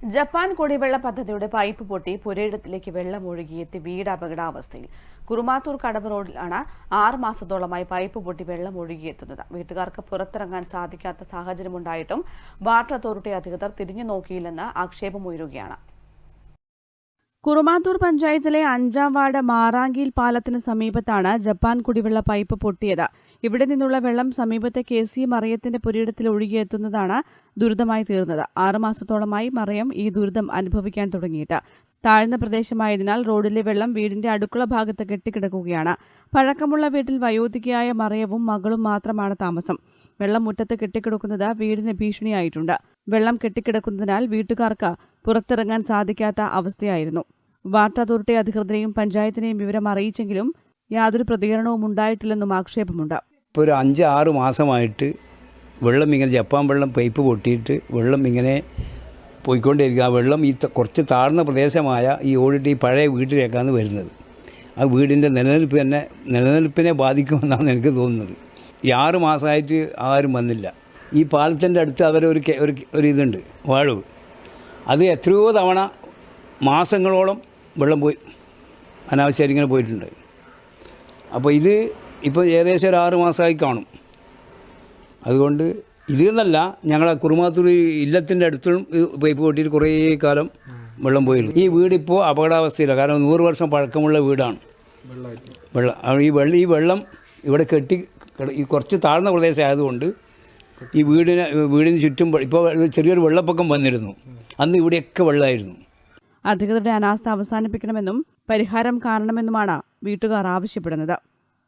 Japan കുടിവെള്ള പദ്ധതിയുടെ pipe പൊട്ടി പുരയിടത്തിലേക്ക് വെള്ളം ഒഴുകിയെത്തി വീട് അപകടാവസ്ഥയിൽ കുറുമാത്തൂർ കടവ് റോഡിലാണ് ആറ് മാസത്തോളമായി പൈപ്പ് പൊട്ടി വെള്ളം ഒഴുകിയെത്തുന്നത്. വീട്ടുകാർക്ക് പുറത്തിറങ്ങാൻ സാധിക്കാത്ത സാഹചര്യമുണ്ടായിട്ടും വാട്ടർ അതോറിറ്റി അധികൃതർ തിരിഞ്ഞു നോക്കിയില്ലെന്ന് ആക്ഷേപമുയരുകയാണ്. കുറുമാത്തൂർ പഞ്ചായത്തിലെ അഞ്ചാം വാർഡ് മാറാങ്കിയിൽ പാലത്തിന് സമീപത്താണ് ജപ്പാൻ കുടിവെള്ള പൈപ്പ് പൊട്ടിയത്. ഇവിടെ നിന്നുള്ള വെള്ളം സമീപത്തെ കെ സി മറിയത്തിന്റെ പുരയിടത്തിൽ ഒഴുകിയെത്തുന്നതാണ് ദുരിതമായി തീർന്നത്. ആറുമാസത്തോളമായി മറിയം ഈ ദുരിതം അനുഭവിക്കാൻ തുടങ്ങിയിട്ട്. താഴ്ന്ന പ്രദേശമായതിനാൽ റോഡിലെ വെള്ളം വീടിന്റെ അടുക്കള ഭാഗത്ത് കെട്ടിക്കിടക്കുകയാണ്. പഴക്കമുള്ള വീട്ടിൽ വയോധികയായ മറിയവും മകളും മാത്രമാണ് താമസം. വെള്ളം മുറ്റത്ത് കെട്ടിക്കിടക്കുന്നത് വീടിന് ഭീഷണിയായിട്ടുണ്ട്. വെള്ളം കെട്ടിക്കിടക്കുന്നതിനാൽ വീട്ടുകാർക്ക് പുറത്തിറങ്ങാൻ സാധിക്കാത്ത അവസ്ഥയായിരുന്നു. വാട്ടർ അതോറിറ്റി അധികൃതരെയും പഞ്ചായത്തിനെയും വിവരം അറിയിച്ചെങ്കിലും യാതൊരു പ്രതികരണവും ഉണ്ടായിട്ടില്ലെന്നും ആക്ഷേപമുണ്ട്. ഇപ്പോൾ ഒരു അഞ്ച് ആറ് മാസമായിട്ട് വെള്ളം ഇങ്ങനെ ജപ്പാൻ വെള്ളം പൈപ്പ് പൊട്ടിയിട്ട് വെള്ളം ഇങ്ങനെ പോയിക്കൊണ്ടിരിക്കുക. ആ വെള്ളം ഈ കുറച്ച് താഴ്ന്ന പ്രദേശമായ ഈ ഓടിട്ട് ഈ പഴയ വീട്ടിലേക്കാണ് വരുന്നത്. ആ വീടിന്റെ നിലനിൽപ്പ് തന്നെ നിലനിൽപ്പിനെ ബാധിക്കുമെന്നാണ് എനിക്ക് തോന്നുന്നത്. ഈ ആറ് മാസമായിട്ട് ആരും വന്നില്ല. ഈ പാലത്തിന്റെ അടുത്ത് അവരൊരു ഒരു ഒരു ഇതുണ്ട് വാഴവ്. അത് എത്രയോ തവണ മാസങ്ങളോളം വെള്ളം പോയി അനാവശ്യമായിട്ട് ഇങ്ങനെ പോയിട്ടുണ്ട്. അപ്പോൾ ഇത് ഇപ്പോൾ ഏകദേശം ഒരു ആറ് മാസമായി കാണും. അതുകൊണ്ട് ഇതിൽ നിന്നല്ല ഞങ്ങളെ കുറുമാത്തൂർ ഇല്ലത്തിന്റെ അടുത്തും പൈപ്പ് പൊട്ടിയിട്ട് കുറേ കാലം വെള്ളം പോയിരുന്നു. ഈ വീടിപ്പോൾ അപകടാവസ്ഥയില്ല കാരണം നൂറ് വർഷം പഴക്കമുള്ള വീടാണ്. വെള്ളം ഈ വെള്ളം ഈ വെള്ളം ഇവിടെ കെട്ടി ഈ കുറച്ച് താഴ്ന്ന പ്രദേശമായതുകൊണ്ട് ഈ വീടിന് വീടിന് ചുറ്റും ഇപ്പോൾ ചെറിയൊരു വെള്ളപ്പൊക്കം വന്നിരുന്നു. അന്ന് ഇവിടെയൊക്കെ വെള്ളമായിരുന്നു അധികൃതരുടെ അനാസ്ഥ അവസാനിപ്പിക്കണമെന്നും പരിഹാരം കാണണമെന്നുമാണ് വീട്ടുകാർ ആവശ്യപ്പെടുന്നത്.